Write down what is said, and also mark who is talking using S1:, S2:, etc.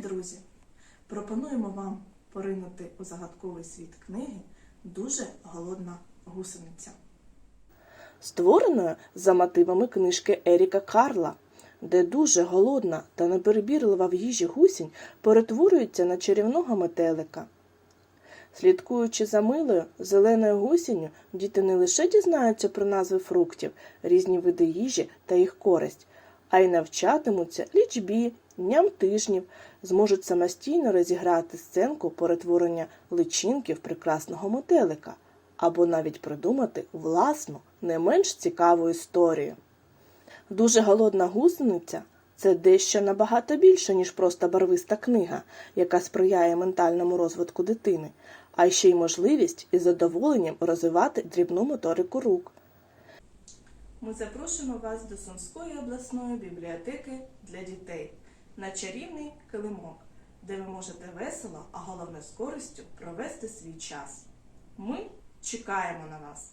S1: друзі! Пропонуємо вам поринути у загадковий світ книги Дуже голодна гусениця.
S2: створеною за мотивами книжки Еріка Карла, де дуже голодна та неперебірлива в їжі гусінь перетворюється на чарівного метелика. Слідкуючи за милою зеленою гусінню, діти не лише дізнаються про назви фруктів, різні види їжі та їх користь, а й навчатимуться лічбі, дням тижнів, зможуть самостійно розіграти сценку перетворення личинки в прекрасного метелика або навіть придумати власну, не менш цікаву історію. Дуже голодна гусениця це дещо набагато більше, ніж просто барвиста книга, яка сприяє ментальному розвитку дитини, а ще й можливість із задоволенням розвивати дрібну моторику рук.
S1: Ми запрошуємо вас до Сумської обласної бібліотеки для дітей на чарівний килимок, де ви можете весело, а головне з користю провести свій час. Ми чекаємо на вас!